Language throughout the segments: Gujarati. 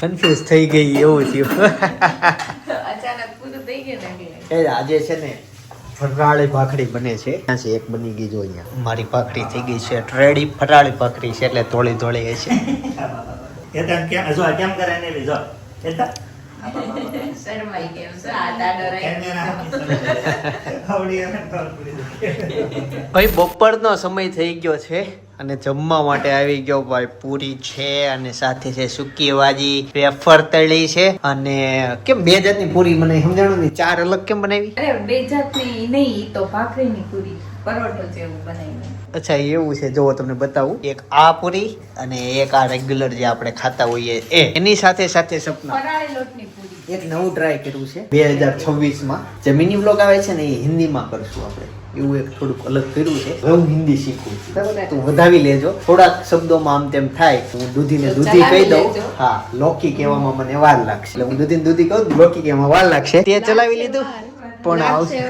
કન્ફ્યુઝ થઈ ગઈ એવું થયું. અચાનક પૂરું થઈ ગયું ને એ આજે છે ને ફરાળી ભાખરી બને છે. ત્યાં છે એક બની ગઈ જો અહીંયા. મારી ભાખરી થઈ ગઈ છે. રેડી ફરાળી ભાખરી છે એટલે ધોળી ધોળી એ છે. કેમ જો કેમ કરે ને જો કેતન શરમાઈ ગયો. છે આ દાડો. ભાઈ બપોરનો સમય થઈ ગયો છે અને જમવા માટે આવી ગયો ભાઈ પૂરી છે અને સાથે છે સૂકી વાજી વેફર તળી છે અને કેમ બે જાતની પૂરી મને સમજાણું નહીં? ચાર અલગ કેમ બનાવી? અરે બે જાતની નહીં તો ભાખરીની પૂરી પરોઠો જેવું બનાવી અચ્છા એવું છે. જો તમને બતાવું. એક આ પૂરી અને એક આ રેગ્યુલર જે આપણે ખાતા હોઈએ એ. એની સાથે સાથે સપના. એક નવું ટ્રાય કર્યું છે. બે હજાર છવ્વીસમાં જે મિની બ્લોગ આવે છે ને એ હિન્દીમાં કરશું આપણે. એવું એક થોડુંક અલગ કર્યું છે. હવે હું હિન્દી શીખું છું. બરાબર? તું વધાવી લેજો. થોડાક શબ્દોમાં આમ તેમ થાય હું દૂધીને તો દૂધી કહી દઉં. હા લોકી કહેવામાં મને વાર લાગશે. એટલે હું દૂધીને દૂધી કહું લોકી કહેવામાં વાર લાગશે. તે ચલાવી લીધું. પણ આવશે.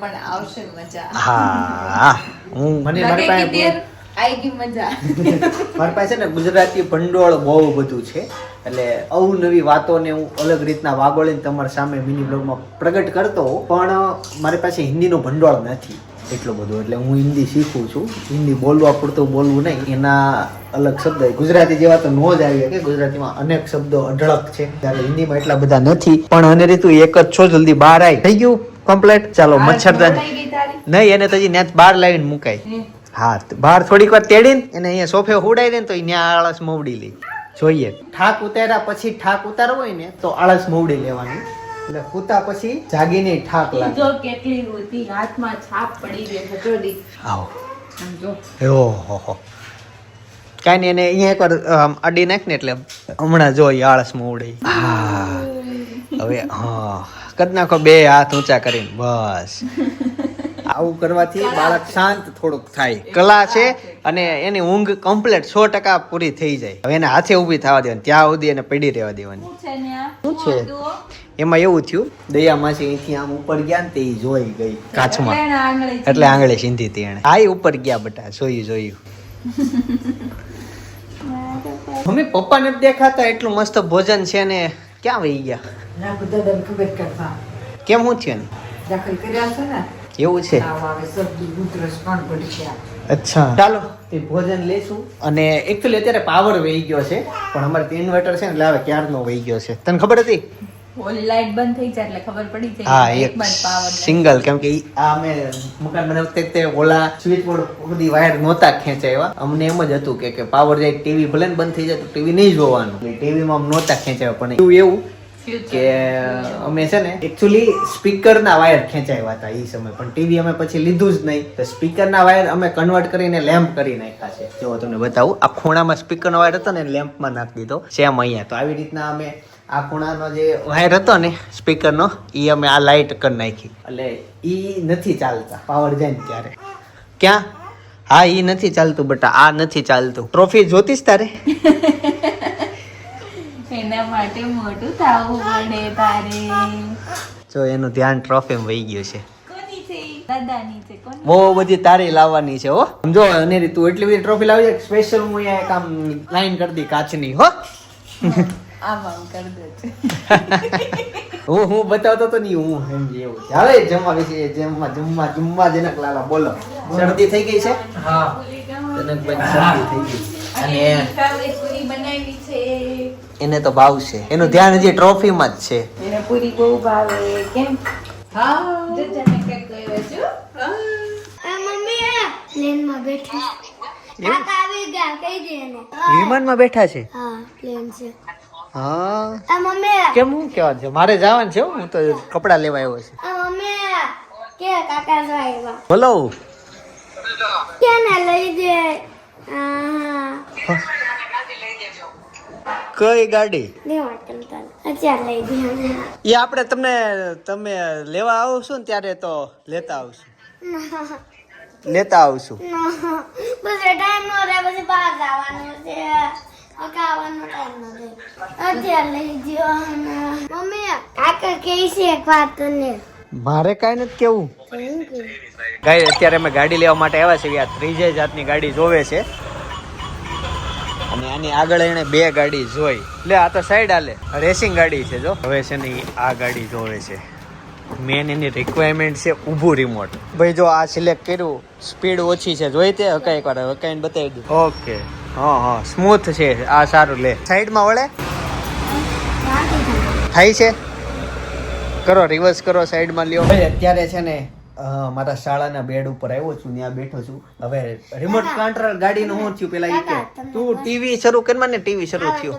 પણ આવશે મજા. હા. હું મને મારી પાસે આઈ ગઈ મજા. મારી પાસે ને ગુજરાતી ભંડોળ બહુ બધું છે. એટલે અવનવી વાતોને હું અલગ રીતના વાગોળીને તમારા સામે મિની બ્લોગમાં પ્રગટ કરતો પણ મારી પાસે હિન્દીનું ભંડોળ નથી. એટલો બધો. એટલે હું હિન્દી શીખું છું. હિન્દી બોલવા પૂરતું બોલવું નહીં. એના અલગ શબ્દ ગુજરાતી જેવા તો નો જ આવી કે ગુજરાતીમાં અનેક શબ્દો અઢળક છે. ત્યારે હિન્દીમાં એટલા બધા નથી. પણ અને રીતુ એક જ છો જલ્દી બહાર આવી થઈ ગયું? કમ્પ્લેટ ચાલો મચ્છરદાની. નહીં એને તો હજી નેટ બહાર લાવીને મુકાય. હે. બહાર થોડીક વાર તેડીને એને અહીંયા સોફે હુડાઈ દે ને તો ત્યાં આળસ મોવડી લે. જોઈએ. ઠાક ઉતાર્યા પછી ઠાક ઉતારવો હોય ને તો આળસ મોવડી લેવાની. એટલે કૂતા પછી જાગીને ઠાક લાગે. જો કેટલી હતી હાથમાં છાપ પડી ગઈ હજોડી આવો. સમજો ઓહો હો કાંઈ નહીં એને અહીંયા એકવાર અડી નાખ ને એટલે હમણાં જો ઈ આળસ મવડી હા. હવે હા. કદ નાખો બે હાથ ઊંચા કરીને બસ. આવું કરવાથી બાળક શાંત થોડુંક થાય. કલા છે અને એની ઊંઘ કમ્પ્લીટ સો ટકા પૂરી થઈ જાય. હવે એને હાથે ઊભી થવા દેવાની ત્યાં સુધી એને પડી રહેવા દેવાની. શું છે. એમાં એવું થયું દયા માસી અહીંથી આમ ઉપર ગયા ને તે જોઈ ગઈ. કાચમાં. એટલે આંગળે સીંધી. હતી એને આ ઉપર ગયા બટા જોયું જોયું. મમ્મી પપ્પા નથી દેખાતા એટલું મસ્ત ભોજન છે ને ક્યાં વહી ગયા? રાખો દાદાને ખબર કરતા. કેમ હું થયું દાખલ કર્યા છે ને? એવું છે? અચ્છા. ચાલો તે ભોજન લેશું. અને એકચ્યુઅલી અત્યારે પાવર વહી ગયો છે પણ અમારે ઇન્વર્ટર છે ને એટલે હવે ક્યારનો વહી ગયો છે. તને ખબર હતી? લાઈટ બંધ થઈ જાય એટલે ખબર પડી જાય હા એક એકમાં જ power નથી. સિંગલ કેમ કે આ અમે મકાન બનાવતે તે ઓલા સ્વિચ બોર્ડ બધી વાયર નહોતા ખેંચાવ્યા અમને એમ જ હતું કે કે પાવર જાય ટીવી ભલે બંધ થઈ જાય તો ટીવી નહીં જોવાનું. ટીવીમાં નહોતા ખેંચાવ્યા પણ એવું એવું. કે અમે છે ને એકચ્યુઅલી સ્પીકરના વાયર ખેંચાવ્યા હતા એ સમય. પણ ટીવી અમે પછી લીધું જ નહીં. તો સ્પીકરના વાયર અમે કન્વર્ટ કરીને લેમ્પ કરી નાખ્યા છે. જો તમને બતાવું આ ખૂણામાં સ્પીકરનો વાયર હતો ને લેમ્પમાં નાખી દીધો. સેમ અહીંયા. તો આવી રીતના અમે આ ખૂણાનો જે વાયર હતો ને સ્પીકરનો એ અમે આ લાઇટ કરી નાખી. એટલે એ નથી ચાલતા. પાવર જાય ને ત્યારે. ક્યાં? હા એ નથી ચાલતું બટા આ નથી ચાલતું. ટ્રોફી જોતીશ તારે? એના માટે મોટું થવું પડે તારે. જો એનું ધ્યાન ટ્રોફીમાં વહી ગયું છે. કોની છે? ઈ? દાદાની છે કોની? બહુ બધી તારી લાવવાની છે હો. સમજો અનેરી તું એટલી બધી ટ્રોફી લાવી સ્પેશિયલ હું અહીંયા એક આમ લાઈન કરી દી કાચની હો. આમ આમ કરી દેજે હું હું બતાવતો તો નહીં હું સમજી એવું જમવા બેસી જમવા જમવા જમવા જનક લાલા બોલો. શરદી થઈ ગઈ છે? હા. જનકભાઈ શરદી થઈ ગઈ. અને એને તો ભાવશે એનું ધ્યાન હજી ટ્રોફીમાં જ છે. એને પૂરી બહુ ભાવે કેમ? હા. જો તને કંઈક છું. આ મમ્મી આ પ્લેનમાં બેઠી. કાકા આવી ગયા કહી દે એને. વિમાનમાં બેઠા છે? હા પ્લેન છે. હા. આ મમ્મી. કેમ હું છે? મારે જવાનું છે હું તો કપડાં લેવા આવ્યો છે. આ મમ્મી. કે કાકા જો આવ્યા. બોલો. ક્યાં લઈ દે? હા. કઈ ગાડી? એ આપણે તમને તમે લેવા આવશું ને ત્યારે તો લેતા આવશું. લેતા આવશું. બસ ટાઈમ નો રહે પછી બહાર જવાનું છે. અકાવાનો ટાઈમ નો રહે અત્યારે લઈ દો મમ્મી કાકા કહે છે એક વાત તને. મારે કાંઈ નથી કેવું. ગાઈ અત્યારે અમે ગાડી લેવા માટે આવ્યા છીએ. આ ત્રીજે જાતની ગાડી જોવે છે. અને આની આગળ એને બે ગાડી જોઈ. એટલે આ તો સાઈડ આલે રેસિંગ ગાડી છે, જો. હવે છે ને આ ગાડી જોવે છે. મેન એની રિક્વાયરમેન્ટ છે ઊભું રિમોટ ભાઈ, જો આ સિલેક્ટ કર્યું સ્પીડ ઓછી છે. જોઈ તે હકાઈ એકવાર, હકાઈને બતાવી દઉં. ઓકે હા હા. સ્મૂથ છે. આ સારું, લે. સાઈડમાં વળે? થાય છે? કરો રિવર્સ કરો સાઈડમાં લ્યો. ભાઈ, અત્યારે છે ને મારા શાળાના બેડ ઉપર આવ્યો છું ત્યાં બેઠો છું. હવે રિમોટ કંટ્રોલ ગાડીનું શું થયું પેલા ઈ કે તું ટીવી શરૂ કર મને ટીવી શરૂ થયું.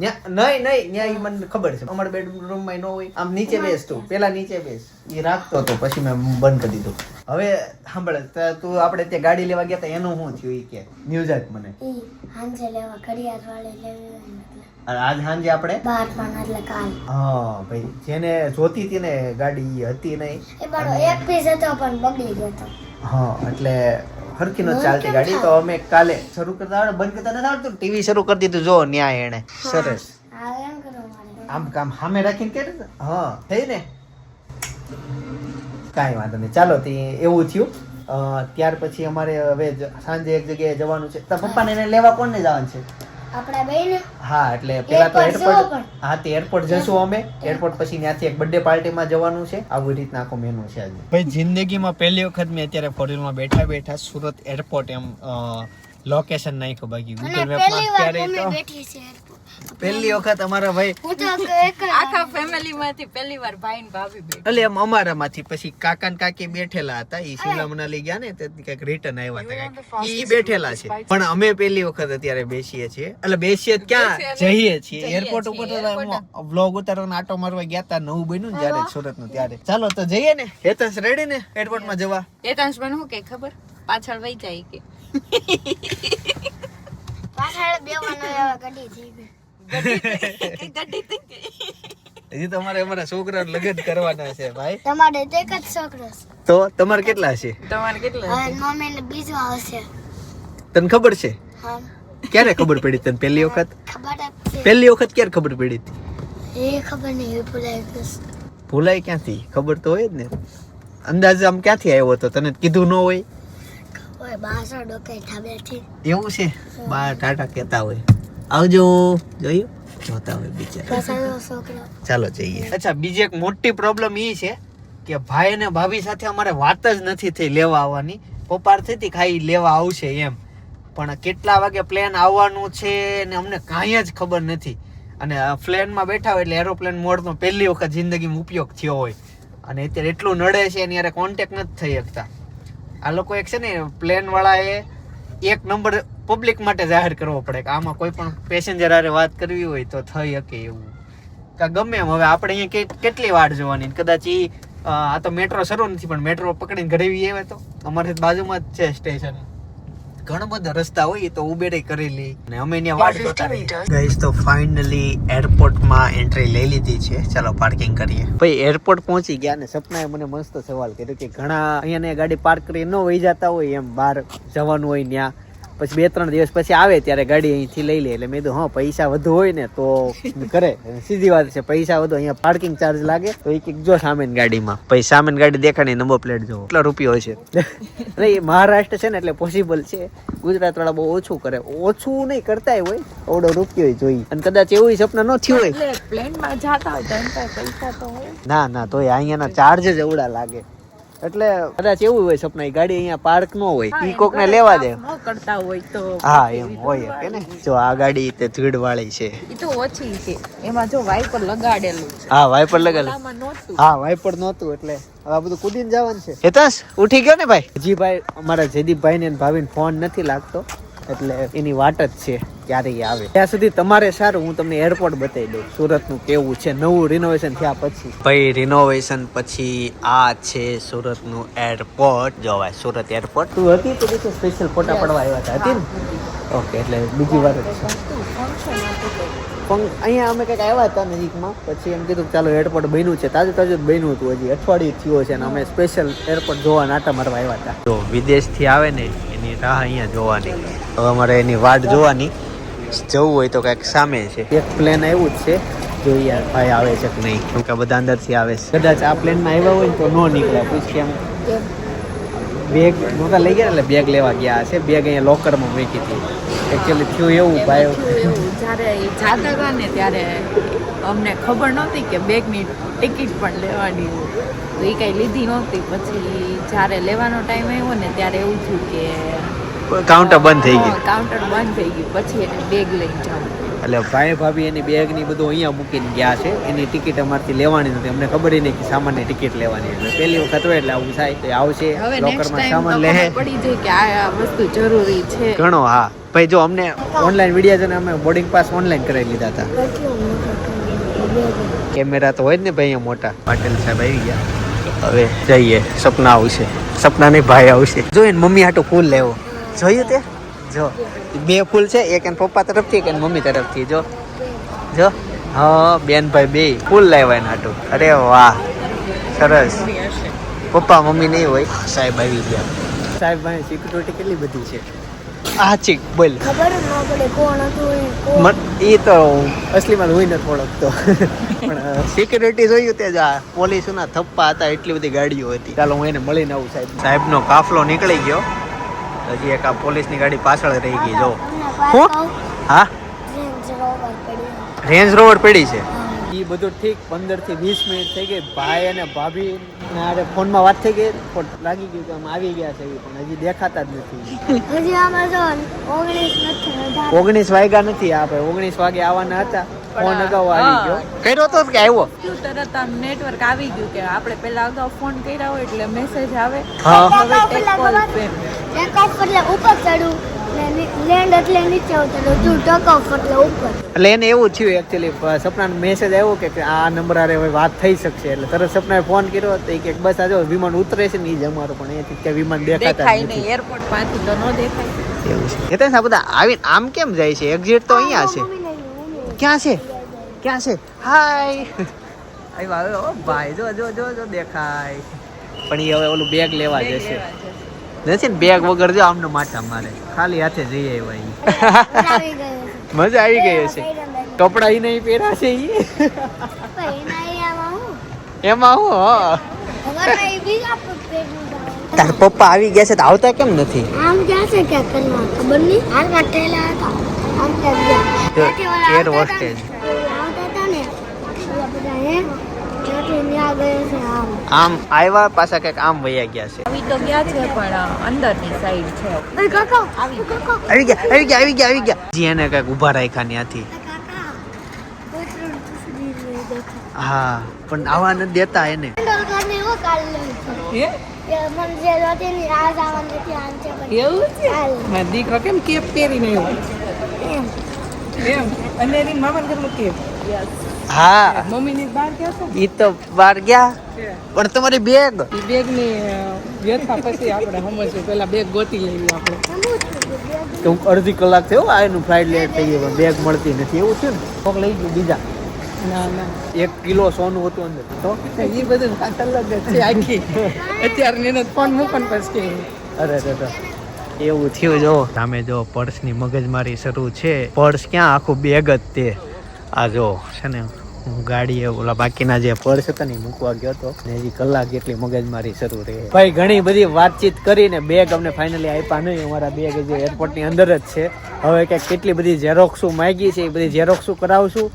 ન્યા- નહીં નહીં ન્યા ઈ મને ખબર છે. અમારા બેડરૂમમાં ન હોય. આમ નીચે બેસ તું. પેલા નીચે બેસ. એ રાખતો હતો પછી મેં બંધ કરી દીધું. હવે સાંભળ તું આપણે ત્યાં ગાડી લેવા ગયા હતા એનું શું થયું ઈ કે? ન્યૂઝ મને. હાંજે લેવા ઘડિયાળ વાળે લેવી ને આજ સાંજે આપણે? બાર એટલે કાલ. હા ભાઈ જેને જોતી હતી ને ગાડી હતી નહીં. એ મારો એક પીસ હતો પણ બગડી ગયો હતો. હા એટલે હરખી નો ચાલતી ગાડી. તો અમે કાલે શરૂ કરતા આવડે બંધ કરતા નથી આવડતું ટીવી શરૂ કરી દીધું જો ન્યાય એને સરસ. આમ કામ સામે રાખીને કે હા થઈ ને? કાંઈ વાંધો નહીં. ચાલો તે એવું થયું. ત્યાર પછી અમારે હવે સાંજે એક જગ્યાએ જવાનું છે. તો પપ્પાને એને લેવા કોણને જવાનું છે? આપણા બેન હા એટલે પેલા તો એરપોર્ટ હા તે એરપોર્ટ જશું અમે. એરપોર્ટ પછી ત્યાંથી એક બર્થડે પાર્ટીમાં જવાનું છે. આવી રીતના આખો મેનુ છે આજે. ભાઈ જિંદગીમાં પહેલી વખત મેં અત્યારે ફોરેનમાં બેઠા બેઠા સુરત એરપોર્ટ એમ લોકેશન નાખ્યું બાકી ગૂગલ પહેલી મેપમાં અત્યારે તો બેઠી છે airport. પહેલી વખત અમારા ભાઈ હું તો આખા ફેમિલી માંથી પહેલી વાર ભાઈ ને ભાભી બેઠા એટલે એમ અમારામાંથી પછી કાકા ને કાકી બેઠેલા હતા ઈ શિમલા મનાલી ગયા ને તે કંઈક રિટર્ન આવ્યા હતા કાંઈક. ઈ બેઠેલા છે. પણ અમે પહેલી વખત અત્યારે બેસીએ છીએ. એટલે બેસીએ ક્યાં? જઈએ છીએ. એરપોર્ટ ઉપર વ્લોગ ઉતારવાનો આટો મારવા ગયા હતા નવું બન્યું ને જ્યારે સુરતનું ત્યારે. ચાલો તો જઈએ ને. હેતાંશ રેડી ને? એરપોર્ટમાં જવા. હેતાંશ શું કે ખબર? પાછળ વહી જાય કે. પાછળ બેવાનો એવા ગડી થઈ ગઈ. હજી તમારે અમારા છોકરા લગ્ન કરવાના છે ભાઈ. તમારે તો એક જ છોકરો છે. તો તમારે કેટલા છે? તમારે કેટલા હવે મમ્મી ને બીજો આવશે. તને ખબર છે? હા. ક્યારે ખબર પડી તને પહેલી વખત? ખબર પહેલી વખત ક્યારે ખબર પડી હતી? એ ખબર નહીં ગયું ભૂલાય ક્યાંથી? ખબર તો હોય જ ને. અંદાજ આમ ક્યાંથી આવ્યો હતો? તને કીધું ન હોય? એવું છે? બા ટાટા કહેતા હોય. આવજો. જોયું જોતા હોય બિચારા. ચાલો જઈએ. અચ્છા બીજી એક મોટી પ્રોબ્લેમ એ છે કે ભાઈ અને ભાભી સાથે અમારે વાત જ નથી થઈ લેવા આવવાની. પપ્પાર થતી ખાઈ લેવા આવશે એમ. પણ કેટલા વાગે પ્લેન આવવાનું છે ને અમને કાંઈ જ ખબર નથી. અને પ્લેનમાં બેઠા હોય એટલે એરોપ્લેન મોડનો પહેલી વખત જિંદગીમાં ઉપયોગ થયો હોય. અને અત્યારે એટલું નડે છે એની યારે કોન્ટેક્ટ નથી થઈ શકતા. આ લોકો એક છે ને પ્લેનવાળાએ એક નંબર પબ્લિક માટે જાહેર કરવો પડે કે આમાં કોઈ પણ પેસેન્જર હારે વાત કરવી હોય તો થઈ શકે એવું. કે ગમે એમ હવે આપણે અહીંયા કેટલી વાર જોવાની કદાચ એ આ તો મેટ્રો શરૂ નથી પણ મેટ્રો પકડીને ઘરે આવે તો? અમારે બાજુમાં જ છે સ્ટેશન ઘણા બધા રસ્તા હોય તો ઉબેરે કરી લઈ અને અમે અહીંયા વાટ જોતા ગઈસ ગાઈસ તો ફાઇનલી એરપોર્ટમાં એન્ટ્રી લઈ લીધી છે. ચાલો પાર્કિંગ કરીએ. ભાઈ એરપોર્ટ પહોંચી ગયા ને સપનાએ મને મસ્ત સવાલ કર્યો કે ઘણા અહીંયા ગાડી પાર્ક કરી ન વહી જતા હોય એમ બહાર જવાનું હોય ત્યાં પછી બે ત્રણ દિવસ પછી આવે ત્યારે ગાડી અહીંથી લઈ લે. એટલે મેં કીધું હા પૈસા વધુ હોય ને તો કરે. સીધી વાત છે પૈસા વધુ અહીંયા પાર્કિંગ ચાર્જ લાગે. તો એક જો સામેન ગાડીમાં. પછી સામેન ગાડી દેખાડી નંબર પ્લેટ જો કેટલા હોય છે? એટલે એ મહારાષ્ટ્ર છે ને એટલે પોસિબલ છે. ગુજરાત વાળા બહુ ઓછું કરે. ઓછું નહીં કરતાય હોય ઓડો રૂપિયો જોઈ. અને કદાચ એવું સપના ન થયું હોય. પ્લેનમાં પ્લેનમાં જાતા હોય તો પૈસા તો હોય. ના ના તોય અહીંયાના ચાર્જ જ એવડા લાગે. એટલે કદાચ એવું હોય સપના એ ગાડી અહીંયા પાર્ક ન હોય ઈ કોક ને લેવા દે. કરતા હોય તો હા એમ હોય કે ને? જો આ ગાડી તે ધૂળ વાળી. છે ઈ તો ઓછી છે. એમાં જો વાઈપર લગાડેલું છે. હા વાઇપર લગાડેલું. હા વાઇપર નહોતું એટલે હવે આ બધું કૂદીને જવાનું છે. હેતાસ ઉઠી ગયો ને ભાઈ? હજી ભાઈ અમારા જયદીપભાઈ ને ભાવીને ફોન નથી લાગતો એટલે એની વાટ જ છે. ક્યારે ઈ આવે. ત્યાં સુધી તમારે સારું હું તમને એરપોર્ટ બતાવી દઉં. સુરતનું કેવું છે? નવું રિનોવેશન થયા પછી. ભાઈ રિનોવેશન પછી આ છે સુરતનું એરપોર્ટ જોવાય સુરત એરપોર્ટ તું હતી તો બીજું સ્પેશિયલ ફોટા પડવા આવ્યા હતા હતી ને? ઓકે એટલે બીજી વાર જ છે. પણ અહીંયા અમે કંઈક આવ્યા હતા નજીકમાં. પછી એમ કીધું કે ચાલો એરપોર્ટ બન્યું છે. તાજું તાજું જ બન્યું હતું. હજી અઠવાડિયું થયો છે અને અમે સ્પેશિયલ એરપોર્ટ જોવા નાટા મારવા આવ્યા હતા. તો વિદેશથી આવે ને એની રાહ અહીંયા જોવાની. હવે અમારે એની વાટ જોવાની. જવું હોય તો કંઈક સામે છે. એક પ્લેન આવ્યું જ છે. જોઈએ ભાઈ આવે છે કે નહીં? કેમ કે બધા અંદરથી આવે છે. કદાચ આ પ્લેનમાં આવ્યા હોય તો ન નીકળે. એમ બેગ નહોતા લઈ ગયા એટલે બેગ લેવા ગયા છે. બેગ અહીંયા લોકરમાં મૂકી હતી. એકચ્યુઅલી થયું એવું ભાઈ. એવું. જ્યારે જાતા હતા ને ત્યારે અમને ખબર નહોતી કે બેગની ટિકિટ પણ લેવાની તો એ કાંઈ લીધી નહોતી. પછી જ્યારે લેવાનો ટાઈમ આવ્યો ને ત્યારે એવું થયું કે કાઉન્ટર બંધ થઈ ગયું. કાઉન્ટર બંધ થઈ ગયું. પછી એને બેગ લઈને જાવ. એટલે ભાઈ ભાભી એની બેગની બધું અહીંયા મૂકીને ગયા છે. એની ટિકિટ અમારથી લેવાની નથી. અમને ખબર નહીં કે સામાનની ટિકિટ લેવાની એટલે પહેલી વખત હોય એટલે આવું થાય તો આવશે. લોકરમાં સામાન લે. પડી જાય કે આ આ વસ્તુ જરૂરી છે. ઘણો હા. ભાઈ જો અમને ઓનલાઈન વિડિયા છે ને અમે બોર્ડિંગ પાસ ઓનલાઈન કરાવી લીધા હતા. કેમેરા તો હોય જ ને ભાઈ અહીંયા મોટા. પાટીલ સાહેબ આવી ગયા. હવે જઈએ. સપના આવશે. સપના નહીં ભાઈ આવશે. જોઈએ મમ્મી આટો ફૂલ લેવો. જોયું તે? જો. બે ફૂલ છે એક એન પપ્પા તરફથી એક એન મમ્મી તરફથી. જો. જો. હા બેનભાઈ બે ફૂલ લાવ્યા નાટું અરે વાહ. સરસ. પપ્પા મમ્મી નહીં હોય. સાહેબ આવી ગયા. સાહેબ ભાઈ સિક્યુરિટી કેટલી બધી છે? આ ચીક બોલ. ખબર ન પડે કોણ હતું એ તો અસલીમાં હોય નથી ઓળખતો. પણ સિક્યુરિટી જોયું તે જ આ પોલીસના થપ્પા હતા એટલી બધી ગાડીઓ હતી. ચાલો હું એને મળીને આવું સાહેબ. સાહેબનો કાફલો નીકળી ગયો. હજી એક આ પોલીસની ગાડી પાછળ રહી ગઈ જો. હું? હા? રેન્જ રોવર પડી. છે. એ બધું ઠીક પંદરથી વીસ મિનિટ થઈ ગઈ. ભાઈ અને ભાભી ના ફોનમાં વાત થઈ ગઈ. ફોટ લાગી ગયું કે આમ આવી ગયા છે પણ હજી દેખાતા જ નથી. હજી આમાં ઓગણીસ નથી ઓગણીસ વાગ્યા નથી આપણે ઓગણીસ વાગે આવવાના હતા. ફોન અગાઉ આવી ગયો. કર્યો તો કે આવ્યો? તરત આમ નેટવર્ક આવી ગયું કે આપણે પેલા અગાઉ ફોન કર્યા હોય એટલે મેસેજ આવે. હા. હવે ટેક કોલ પે ટેક ઓફ એટલે ઉપર ચડું. લેન્ડ એટલે નીચે ઉતરું તું ટેક ઓફ એટલે ઉપર. એટલે એને એવું થયું એકચ્યુઅલી સપનાનો મેસેજ આવ્યો કે આ નંબર આરે હવે વાત થઈ શકશે. એટલે તરત સપનાએ ફોન કર્યો તો એ કે બસ આ વિમાન ઉતરે છે ને એ જ અમારો પણ અહીંયાથી કે વિમાન દેખાતા નહીં એરપોર્ટ પાસેથી તો ન દેખાય. એવું છે. હેતેશ બધા આવીને આમ કેમ જાય છે? એક્ઝિટ તો અહીંયા છે. ક્યાં છે? ક્યાં છે? હાય આવ્યો આવ્યો ઓ ભાઈ જો જો જો જો દેખાય. પણ એ હવે ઓલું બેગ લેવા જશે. જશે. નથી ને બેગ વગર જો આમનો માથા મારે. ખાલી હાથે જઈ આવ્યા. મજા આવી ગઈ હશે. કપડા ઈ નહીં પહેર્યા છે ઈ? એમાં હું? હા અહીં. તાર પપ્પા આવી ગયા છે તો આવતા કેમ નથી? આમ ગયા છે કે ખબર નહીં? હાલ ઠેલા હતા. આમ ગયા. Air hostage. ને, આવતા હતા ને ઓલા બધા હે ત્યાંથી ન્યા ગયો છે આમ. આમ આવ્યા પાછા કંઈક આમ વયા ગયા છે. આવી તો ગયા છે પણ અંદરની સાઈડ છે. આવી કાકા. આવી ગયા આવી ગયા આવી ગયા આવી ગયા. જી એને કંઈક ઊભા રાખ્યા ત્યાંથી. હા પણ આવા નથી દેતા એને. એવો ને એવું દીકરો કેમ કેપ પહેરીને આવ્યો? એમ. એમ. અને એની મામા ઘરનો કેપ? હા. મમ્મીની બહાર ગયા છો? ઈ તો બહાર ગયા. પણ તમારી બેગ? એ બેગની અ, વ્યથા પછી આપણે સમજવું પેલા બેગ ગોતી લેવી આપણે. તો અડધી કલાક થયો આ એનું ફ્લાઇટ લેટ થઈ ગયું. બેગ મળતી નથી. એવું છે ને? કોક લઈ ગયું બીજા. ના ના. એક કિલો સોનું હતું અંદર. તો? એ બધું વાત અલગ છે આખી. અત્યારે એને ફોન મૂકો પછી અરે અરે અરે. એવું થયું જો. સામે જો પર્સની મગજમારી શરૂ છે. પર્સ ક્યાં? આખું બેગ જ તે. આ જો છે ને? હું ગાડીએ ઓલા બાકીના જે પર્સ હતા ને મૂકવા ગયો હતો ને હજી કલાક જેટલી મગજમારી શરૂ રહી. ભાઈ, ઘણી બધી વાતચીત કરીને બેગ અમને ફાઇનલી આપ્યા નહીં. અમારા બેગ જે એરપોર્ટની અંદર જ છે. હવે કે કેટલી બધી ઝેરોક્સું માગી છે એ બધી ઝેરોક્સું કરાવશું?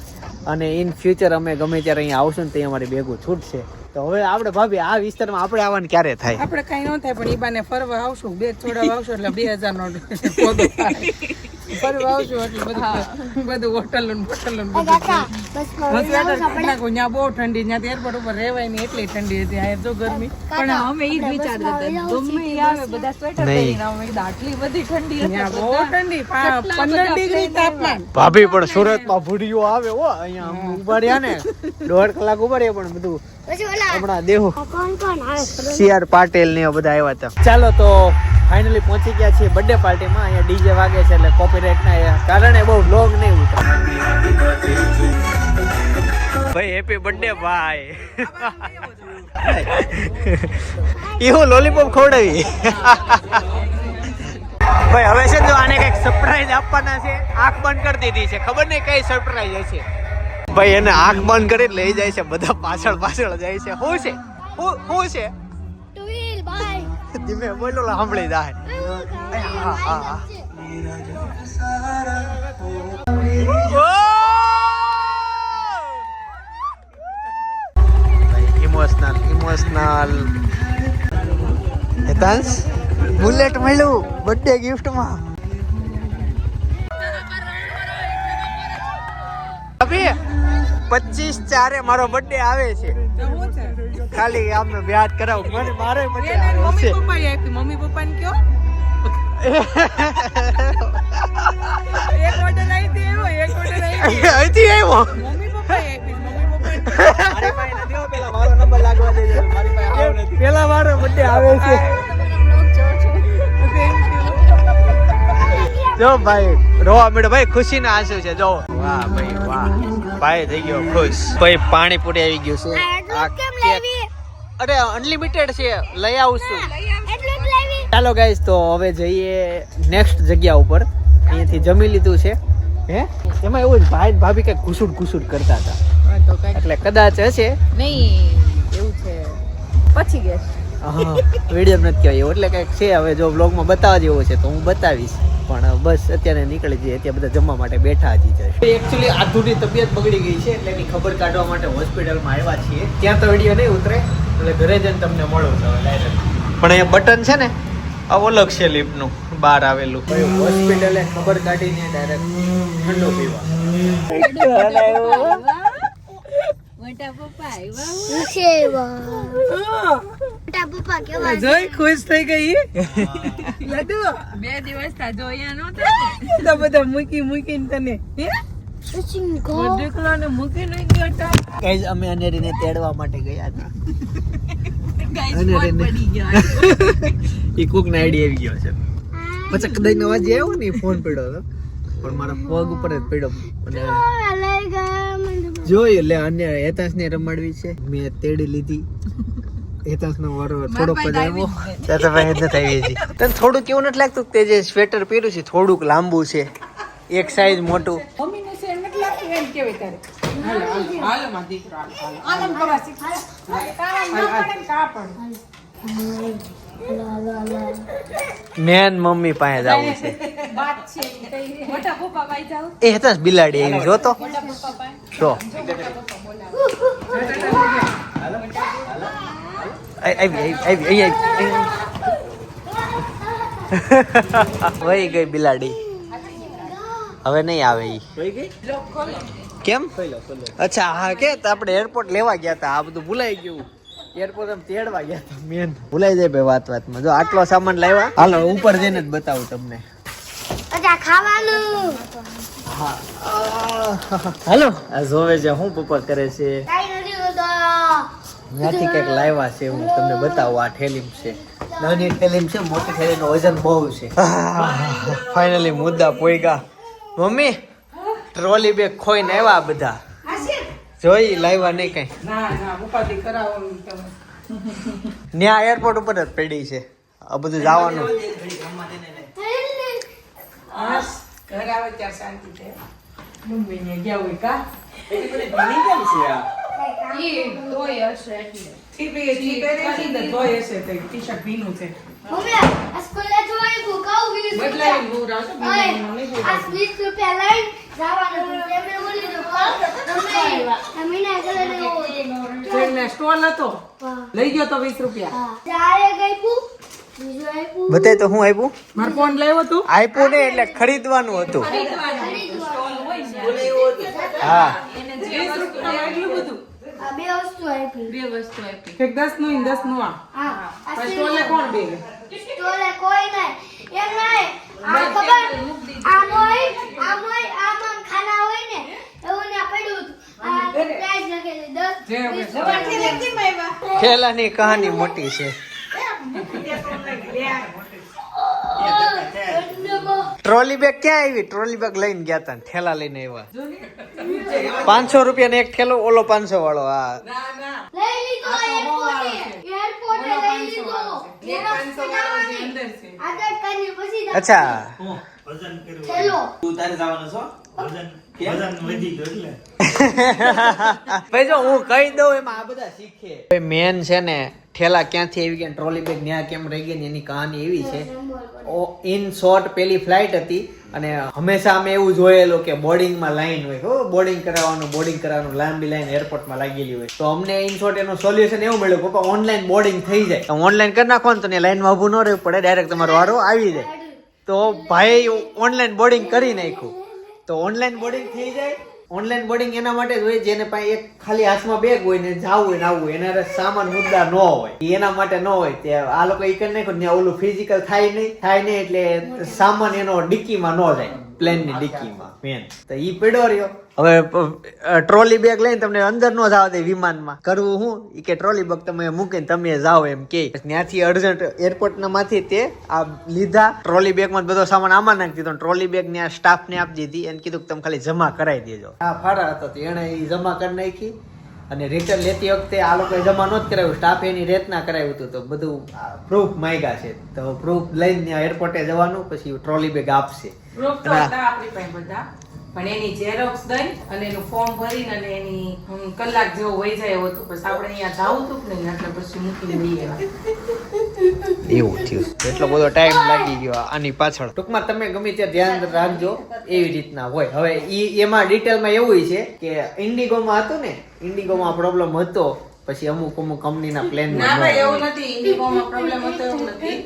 અને ઇન ફ્યુચર અમે ગમે ત્યારે અહીંયા આવશું ને તે અમારી બેગો છૂટશે. તો હવે આપણે ભાભી, આ વિસ્તારમાં આપણે આવવાનું ક્યારે થાય? આપણે કઈ ન થાય, પણ એ બાને ફરવા આવશું. બે છોડાવા આવશું એટલે બે હજાર નો ફરવા આવશું એટલે બધું બધું હોટલ હોટલ એ કાકા બસ હું હવે સ્વેટર કાઢી નાખું ત્યાં બહુ ઠંડી ત્યાંથી એરપોર્ટ ઉપર રહેવાય નહીં એટલી ઠંડી હતી આ તો ગરમી. પણ અમે ઈ જ વિચારતા હતા ગમે આવે બધા સ્વેટર પહેરીને અમે આટલી બધી ઠંડી હશે બહુ ઠંડી પા- કેટલા પંદર બધા ડિગ્રી તાપમાન. ભાભી પણ સુરતમાં ભૂડિયો આવે હો અહીંયા આમ ઊભા રહ્યા ને દોઢ કલાક ઊભા રહ્યા પણ બધું હમણાં દેવું આ કોણ કોણ આવે ખબર સી આર પાટેલ ને બધા આવ્યા હતા. ચાલો તો ફાઇનલી પહોંચી ગયા છીએ બર્થડે પાર્ટીમાં અહીંયા ડીજે વાગે છે એટલે કોપીરાઇટના કારણે બહુ લોગ નહીં ઉતરે ભાઈ હેપી બર્થડે ભાઈ. એવું લોલીપોપ ખવડાવી. ભાઈ હવે છે જો આને કંઈક સરપ્રાઈઝ આપવાના છે. આંખ બંધ કરી દીધી છે. ખબર નહીં કઈ સરપ્રાઈઝ હશે. ભાઈ એને આંખ બંધ કરી લઈ જાય છે. બધા પાછળ પાછળ જાય છે. શું છે? શું શું છે? બાય ધીમે બોલો સાંભળી જાય. Emotional emotional. હેતાંશ, બુલેટ મળ્યું બર્થડે ગિફ્ટમાં પચીસ ચારે મારો બર્થડે આવે છે. ખાલી આમને વ્યાજ કરાવ. મને મારે એને આવે મમ્મી પપ્પા પપ્પાએ આપી. મમ્મી પપ્પાને કયો? એક ઓર્ડર આવી હતી એવો એક ઓર્ડર આવી હતી એવો મમ્મી પપ્પાએ આપી. મમ્મી પપ્પાએ પેલા મારો બર્થડે આવે છે. જો ભાઈ રોવા મળ્યો. ભાઈ ખુશી ના આંસુ છે. જો. વાહ ભાઈ વાહ. ભાઈ થઈ ગયો ખુશ. ભાઈ પાણીપુરી આવી ગયું છે. આ કેમ કેક. લાવી? અરે અનલિમિટેડ છે લઈ આવું છું. એટલું જ લાવી ચાલો ગાઈસ તો હવે જઈએ નેક્સ્ટ જગ્યા ઉપર. અહીંયાથી જમી લીધું છે. હે? એમાં એવું જ ભાઈ ભાભી કઈ ઘુસુડ ઘુસુડ કરતા હતા. તો કઈ એટલે કદાચ હશે. નહીં એવું છે. પછી ગેસ. હા વીડિયો નથી કહેવાય એવું એટલે કંઈક છે. હવે જો બ્લોગમાં બતાવવા જેવો છે તો હું બતાવીશ. પણ બસ અત્યારે નીકળી જઈએ. અત્યારે બધા જમવા માટે બેઠા હજી છે. એકચ્યુઅલી આધુની તબિયત બગડી ગઈ છે એટલે એની ખબર કાઢવા માટે હોસ્પિટલમાં આવ્યા છીએ. ત્યાં તો વીડિયો નહીં ઉતરે. એટલે ઘરે જઈને તમને મળો ડાયરેક્ટ પણ એ બટન છે ને આ અલગ છે લિફ્ટનું બહાર આવેલું. હોસ્પિટલે ખબર કાઢીને ડાયરેક્ટ ઠંડો પીવા. જોઈ ખુશ થઈ ગઈ? બે દિવસ તા જોયા નહોતા. તો બધા મૂકી મૂકીને તને હે? દીકરાને મૂકી નહીં ગયો તા ગાઈઝ અમે અનેરીને તેડવા માટે ગયા હતા. ગાઈસ અને ફોન એને- પડી ગયો એ કોક ના આઈડી આવી ગયો છે. પછી કદાચ જે આવ્યો ને ફોન પડ્યો હતો. પણ મારા પગ ઉપર જ પડ્યો. અને લઈ ગયા મને જોયું લે અન્ય હેતાંશ ને રમાડવી છે. મેં તેડી લીધી. હેતાંશ નો વારો થોડોક જ આવ્યો. ત્યાં તો આવી તને થોડું કેવું નથી લાગતું કે તે જે સ્વેટર પહેર્યું છે થોડુંક લાંબુ છે. એક સાઈઝ મોટું. મમ્મીને છે એમ નથી લાગતું એમ કેવાય તારે હાલો હાલો હાલો માં દીકરો હાલો હાલો આનંદ કરવા શીખ કામ ન પડે ને કા પડે મેન મમ્મી પાસે જવું છે વાત છે ઈ કઈ મોટા પપ્પા પાસે જાવ એ હેતાંશ બિલાડી આવી જો તો જો આવી આવી આવી આવી વહી ગઈ બિલાડી હવે નહીં આવે ઈ કેમ? અચ્છા હા કે તો આપણે એરપોર્ટ લેવા ગયા હતા. આ બધું ભૂલાઈ ગયું. એરપોર્ટ એમ તેડવા ગયા હતા મેન ભૂલાઈ જાય ભાઈ વાત વાતમાં. જો આટલો સામાન લાવ્યા. હાલો ઉપર જઈને જ બતાવું તમને. અચ્છા ખાવાનું. હાલો. આ જોવે છે શું પપ્પા કરે છે? ત્યાંથી કંઈક લાવ્યા છે હું તમને બતાવું. આ થેલીમ છે. નાની થેલીમ છે મોટી થેલીનો વજન બહુ છે. ફાઇનલી મુદ્દા પોઈગા. મમ્મી ટ્રોલી બેગ ખોઈને આવ્યા બધા. જોઈ લાવ્યા નહીં કઈ. ન્યા એરપોર્ટ ઉપર જ પડી છે. આ બધું જવાનું. બસ આવે ત્યાં શાંતિ છે. મમ્મી ને ગયા હોય કા? એટલી બધી ભણી કેમ છે ઈ તોય હશે એટલે. ઠીક છે ઠીક છે ને ધોઈ હશે તો ટી શર્ટ ભીનું છે. મમ્મી આ સ્કૂલે જોઈ ભૂકાવ વીસ બદલાવી આ લઈ ગયો તો વીસ રૂપિયા. હા. ચારે આપ્યું, બીજું આપ્યું. બતાય તો હું આપ્યું મારો ફોન લાવ્યો તું આપ્યું ને એટલે ખરીદવાનું હતું. હા. વીસ રૂપિયા એટલું બધું આ બે વસ્તુ આપી. બે વસ્તુ આપી. એક દસનું દસનું આ. આ સ્ટોલે કોણ બે સ્ટોલે કોઈ નહીં. એમ નહીં. આ ખબર? આ મોય આ મોય આમ આમ હોય ને, એવું ના પડ્યું હતું. લખેલી. ખેલાની કહાની મોટી છે. ટ્રોલી બેગ ક્યાં આવી? ટ્રોલી બેગ લઈને ગયા હતા ઠેલા લઈને આવ્યા. પાંચસો રૂપિયા એક ઠેલો ઓલો પાંચસો વાળો હા. છે. અચ્છા. વજન કર્યું. થેલો. વજન વજન વધી ગયું એટલે. ભાઈ જો હું કહી દઉં એમાં આ બધા શીખે. મેન છે ને, ઠેલા ક્યાંથી આવી ગયા? ટ્રોલી બેગ ન્યા કેમ રહી ગઈ એની કહાની એવી છે. ઇન શોર્ટ પેલી ફ્લાઇટ હતી અને હંમેશા અમે એવું જોયેલું કે બોર્ડિંગમાં લાઈન હોય. હો બોર્ડિંગ કરાવવાનું બોર્ડિંગ કરાવવાનું, લાંબી લાઈન એરપોર્ટમાં લાગેલી હોય. તો અમને ઇન શોર્ટ એનું સોલ્યુશન એવું મળ્યું, પપ્પા ઓનલાઈન બોર્ડિંગ થઈ જાય. ઓનલાઈન કરી નાખો ને તો લાઈનમાં ઊભું ન રહેવું પડે ડાયરેક્ટ તમારો વારો આવી જાય. તો ભાઈ ઓનલાઈન બોર્ડિંગ કરી નાખ્યું. તો ઓનલાઈન બોર્ડિંગ થઈ જાય ઓનલાઈન બોર્ડિંગ એના માટે જ હોય, જેને પાસે એક ખાલી હાથમાં બેગ હોય ને જાવું હોય ને આવવું એના સામાન મુદ્દા ન હોય. એના માટે ન હોય. તે આ લોકો એ કરી નાખ્યું ત્યાં ઓલું ફિઝિકલ થાય નહીં થાય નહીં એટલે સામાન એનો ડિક્કીમાં ન જાય. પ્લેનની ડિક્કીમાં મેન તો એ પડ્યો રહ્યો. હવે ટ્રોલી બેગ લઈને તમને અંદર નો જાવ દે વિમાનમાં. કરવું હું? એ કે ટ્રોલી બેગ તમે મૂકીને તમે જાઓ એમ કે. ત્યાંથી અર્જન્ટ એરપોર્ટ ના માંથી તે આ લીધા. ટ્રોલી બેગમાં બધો સામાન આમાં નાખી દીધો ટ્રોલી બેગ ને સ્ટાફ ને આપી દીધી. એને કીધું કે તમે ખાલી જમા કરાવી દેજો. આ ફાડા હતો તો એને એ જમા કરી નાખી અને રિટર્ન લેતી વખતે આ લોકોએ જમા નહોતું કરાવ્યું સ્ટાફ એની રેતના કરાવ્યું હતું તો બધું પ્રૂફ માંગ્યા છે. તો પ્રૂફ લઈને એરપોર્ટે જવાનું પછી ટ્રોલી બેગ આપશે. પ્રૂફ તો આપણી પાસે બધા. પણ એની ઝેરોક્સ દઈ અને એનું ફોર્મ ભરીને અને એની કલાક જેવો વહી જાય એવું હતું. પછી આપણે અહીંયા જાવું હતું ને એટલે પછી મૂકી દઈએ એવું થયું. એટલો બધો ટાઈમ લાગી ગયો આની પાછળ. ટૂંકમાં તમે ગમે ત્યાં ધ્યાન રાખજો, એવી રીતના હોય. હવે એમાં ડિટેલમાં એવું છે કે ઇન્ડિગોમાં હતું ને ઇન્ડિગોમાં પ્રોબ્લેમ હતો. પછી અમુક અમુક કંપનીના ના પ્લેનમાં ભાઈ એવું નથી. ઇન્ડિગોમાં પ્રોબ્લેમ હતો એવું નથી.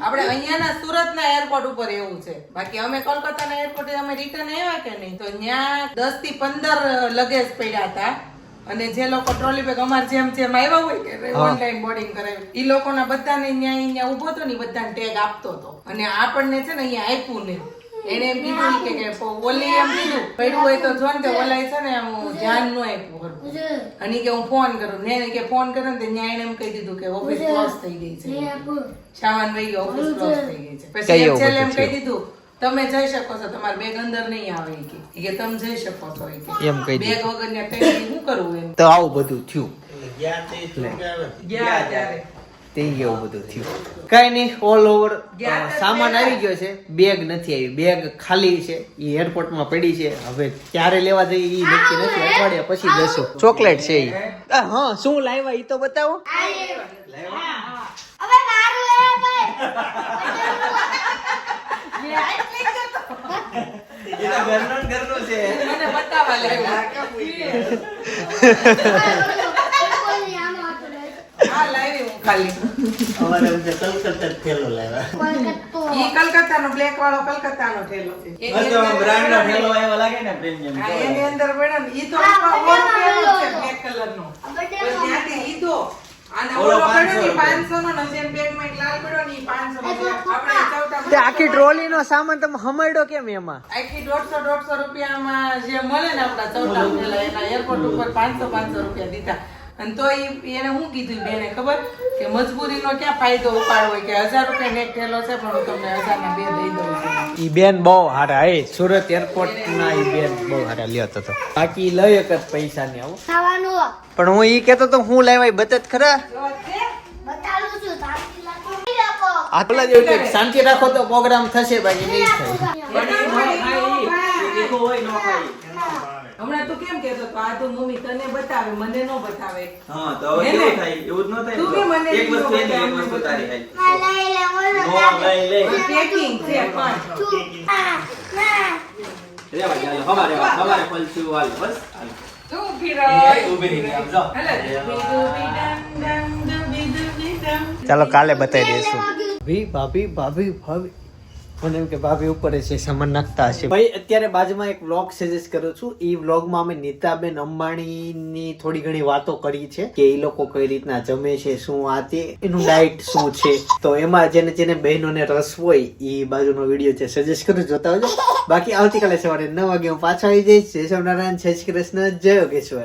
આપણે અહીંયાના સુરતના એરપોર્ટ ઉપર એવું છે. બાકી અમે કોલકાતાના એરપોર્ટે અમે રિટર્ન આવ્યા કે નહીં તો ત્યાં દસથી પંદર લગેજ પડ્યા હતા. અને જે લોકો ટ્રોલી બેગ અમાર જેમ જેમ આવ્યા હોય કે ઓનલાઈન બોર્ડિંગ કરાવ્યું એ લોકોના બધાને ત્યાં અહીંયા ઊભો હતો ને બધાને ટેગ આપતો હતો. અને આપણને છે ને અહીંયા આપ્યું નહીં એને એમ કીધું કે કે ઓલી એમ કીધું. પડ્યું હોય તો જો ને તે ઓલાય છે ને આમ ધ્યાન ન આપ્યું ખરું. અને કે હું ફોન કરું. ને કે ફોન કર્યો ને ત્યાં એને એમ કહી દીધું કે ઓફિસ ક્લોઝ થઈ ગઈ છે. શાવાન ભાઈ ગયો ઓફિસ ક્લોઝ થઈ ગઈ છે. પછી છેલ્લે એમ કહી દીધું તમે જઈ શકો છો. તમારે બેગ અંદર નહીં આવે. કે. કે તમે જઈ શકો છો. કે. એમ કહી બેગ વગર ને શું કરવું એમ. તો આવું બધું થયું. ગયા તે ગયા ત્યારે. તે એવું બધું થયું. કઈ નહીં ઓલ ઓવર સામાન આવી ગયો છે. બેગ નથી આવી. બેગ ખાલી છે. એ એરપોર્ટમાં પડી છે. હવે ક્યારે લેવા જઈએ એ નક્કી નથી. અઠવાડિયા પછી જશું. ચોકલેટ છે એ હા શું લાવ્યા એ તો બતાવો. હવે ખાલી. અમારે એમ છે કલકત્તા થેલો લાવ્યા. ઈ કલકત્તાનો બ્લેક વાળો કલકત્તાનો થેલો છે. એની બસ તો નો ઠેલો એવો લાગે ને હા, એની અંદર મેડમ ઈ તો સો બધામાં છે બ્લેક કલરનો ત્યાંથી લીધો અને ઓલો ઓલો પડ્યો ને 500 પાંચસો નો ને જેમ બેગમાં એક લાલ પડ્યો ને ઈ 500 નો છે. આપણે ચૌટા તે આખી ટ્રોલી નો સામાન તમે હમાડ્યો કેમ એમાં? આખી દોઢસો દોઢસો રૂપિયામાં જે મળે ને આપડા ચૌદ એના એરપોર્ટ ઉપર પાંચસો પાંચસો રૂપિયા દીધા. અને તો એને શું કીધું બેને ખબર? કે મજબૂરીનો ક્યાં ફાયદો ઉપાડવો? હોય કે હજાર રૂપિયા ને થયેલો છે પણ હું તમને હજાર બે દઈ દઉં છું. ઈ બેન બહુ હારા એ સુરત એરપોર્ટ ના ઈ બેન બહુ હારા લ્યો તો બાકી લઈ એક જ પૈસા ને આવું ખાવાનું પણ હું ઈ કેતો તો હું લેવાય બચત ખરા? બતાડું છું શાંતિ રાખો. આટલા જેવું કંઈક શાંતિ રાખો તો પ્રોગ્રામ થશે બાકી નહીં થાય. હમણાં તું કેમ કહેતો તો આ તો મમ્મી તને બતાવે મને ન બતાવે. હા તો હવે કેવું થાય? એવું જ ન થાય તું કે મને એક વસ્તુ એક વસ્તુ તારી ના, થાય લે, બોલો, નો લે. પેકિંગ છે પણ તું, આ, ના. રેવા ચાલો હવારે હવારે પલચું હાલ બસ હાલ. તું એ ફિરાય ઊભી રહી આમ જો. ચાલો કાલે બતાવી દઈશું. ભાભી ભાભી ભાભી ભાભી. મને એમ કે ભાભી ઉપર છે, સામાન નાખતા હશે. ભાઈ, અત્યારે બાજુમાં એક વ્લોગ સજેસ્ટ કરું છું. એ વ્લોગમાં અમે નીતાબેન અંબાણીની થોડી ઘણી વાતો કરી છે કે એ લોકો કઈ રીતના જમે છે, શું આ તે, એનું ડાયટ શું છે. તો એમાં જેને જેને બહેનોને રસ હોય એ બાજુનો વીડિયો છે સજેસ્ટ કરું જોતા હોજો. બાકી આવતીકાલે સવારે નવ વાગે હું પાછા આવી જઈશ. જય સ્વામિનારાયણ, જય શ્રી કૃષ્ણ, જય યોગેશ્વર.